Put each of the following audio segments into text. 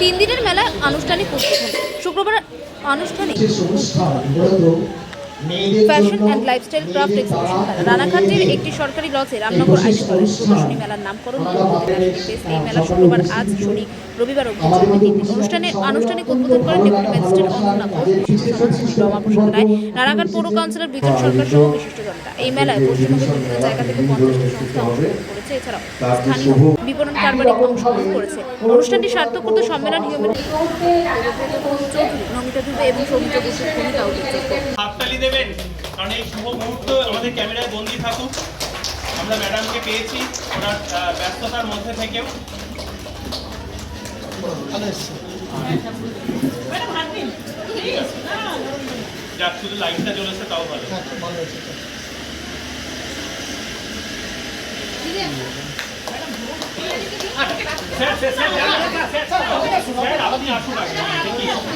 তিন দিনের মেলা আনুষ্ঠানিক উদ্বোধন শুক্রবার আনুষ্ঠানিক fashion and lifestyle craft exhibition মেলা একটি সরকারি লজে রামনগর আইস কলেজ প্রদর্শনী মেলার নামকরণ এই মেলা শুক্রবার আজ, শনি, রবিবার অবধি অনুষ্ঠানে আনুষ্ঠানিক উদ্বোধন করেন ডেপুটি ম্যাজিস্ট্রেট রায় রানাঘাট পৌর কাউন্সিলর বিজন সরকার সহ বিশিষ্ট জনতা। এই মেলায় পশ্চিমবঙ্গের বিভিন্ন জায়গা থেকে পঞ্চাশটি সংস্থা অংশগ্রহণ করেছে। এছাড়াও স্থানীয় বিপণন কারবারি অংশগ্রহণ করেছে। অনুষ্ঠানটি সার্থক করতে সম্মেলন চৌধুরী নমিতা দুবে এবং সৌমিত্র বসুর ভূমিকা উল্লেখযোগ্য হাততালি দেবেন কারণ এই শুভ মুহূর্ত আমাদের ক্যামেরায় বন্দি থাকুক। আমরা ম্যাডামকে পেয়েছি ওনার ব্যস্ততার মধ্যে থেকেও। যাক শুধু লাইটটা জ্বলেছে তাও ভালো। স্যার, স্যার, স্যার, স্যার, আপনি আসুন আগে,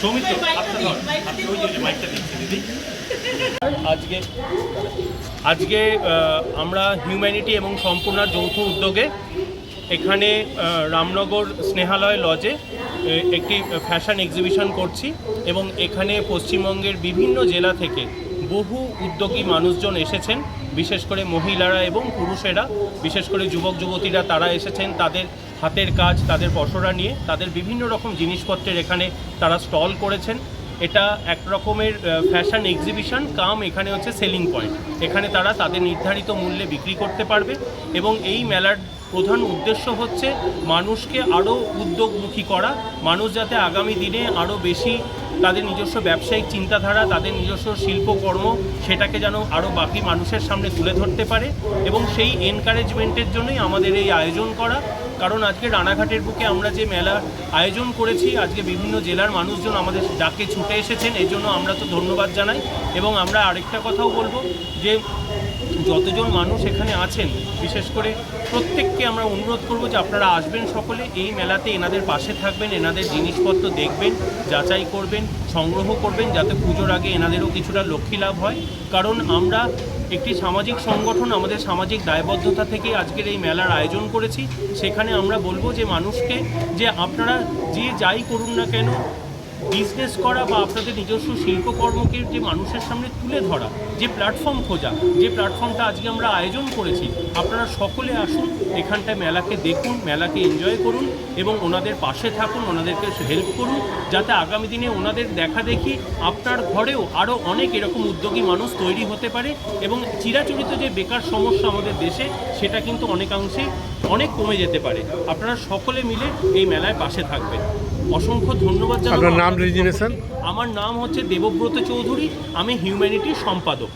সৌমিত্র দিচ্ছি দিদি। আজকে আজকে আমরা হিউম্যানিটি এবং সম্পূর্ণ যৌথ উদ্যোগে এখানে রামনগর স্নেহালয় লজে একটি ফ্যাশন এক্সিবিশন করছি এবং এখানে পশ্চিমবঙ্গের বিভিন্ন জেলা থেকে বহু উদ্যোগী মানুষজন এসেছেন, বিশেষ করে মহিলারা এবং পুরুষেরা, বিশেষ করে যুবক, যুবতীরা তারা এসেছেন তাদের হাতের কাজ, তাদের পসরা নিয়ে, তাদের বিভিন্ন রকম জিনিসপত্রের এখানে তারা স্টল করেছেন। এটা এক রকমের ফ্যাশন এক্সিবিশন কাম এখানে হচ্ছে সেলিং পয়েন্ট এখানে তারা তাদের নির্ধারিত মূল্যে বিক্রি করতে পারবে এবং এই মেলার প্রধান উদ্দেশ্য হচ্ছে মানুষকে আরও উদ্যোগমুখী করা। মানুষ যাতে আগামী দিনে আরও বেশি তাদের নিজস্ব ব্যবসায়িক চিন্তাধারা, তাদের নিজস্ব শিল্পকর্ম, সেটাকে যেন আরও বাকি মানুষের সামনে তুলে ধরতে পারে এবং সেই এনকারেজমেন্টের জন্যই আমাদের এই আয়োজন করা। কারণ আজকে রানাঘাটের বুকে আমরা যে মেলা আয়োজন করেছি, আজকে বিভিন্ন জেলার মানুষজন আমাদের ডাকে ছুটে এসেছেন এই জন্য আমরা তো ধন্যবাদ জানাই। এবং আমরা আরেকটা কথাও বলব যে যতজন মানুষ এখানে আছেন, বিশেষ করে প্রত্যেককে আমরা অনুরোধ করব যে আপনারা আসবেন সকলে, এই মেলাতে এনাদের পাশে থাকবেন, এনাদের জিনিসপত্র দেখবেন, যাচাই করবেন, সংগ্রহ করবেন, যাতে পুজোর আগে এনাদেরও কিছুটা লক্ষ্মী লাভ হয়। কারণ আমরা একটি সামাজিক সংগঠন, আমাদের সামাজিক দায়বদ্ধতা থেকে আজকের এই মেলার আয়োজন করেছি। সেখানে আমরা বলব যে মানুষকে যে আপনারা যে যাই করুন না কেন বিজনেস করা বা আপনাদের নিজস্ব শিল্পকর্মকে যে মানুষের সামনে তুলে ধরা, যে প্ল্যাটফর্ম খোঁজা, যে প্ল্যাটফর্মটা আজকে আমরা আয়োজন করেছি, আপনারা সকলে আসুন, এখানটায় মেলাকে দেখুন, মেলাকে এনজয় করুন এবং ওনাদের পাশে থাকুন, ওনাদেরকে হেল্প করুন, যাতে আগামী দিনে ওনাদের দেখা দেখি আপনার ঘরেও আরও অনেক এরকম উদ্যোগী মানুষ তৈরি হতে পারে এবং চিরাচরিত যে বেকার সমস্যা আমাদের দেশে, সেটা কিন্তু অনেকাংশে অনেক কমে যেতে পারে। আপনারা সকলে মিলে এই মেলায় পাশে থাকবেন। অসংখ্য ধন্যবাদ জানাব। আপনার নাম রেজিনেশন আমার নাম হচ্ছে দেবব্রত চৌধুরী আমি হিউম্যানিটির সম্পাদক।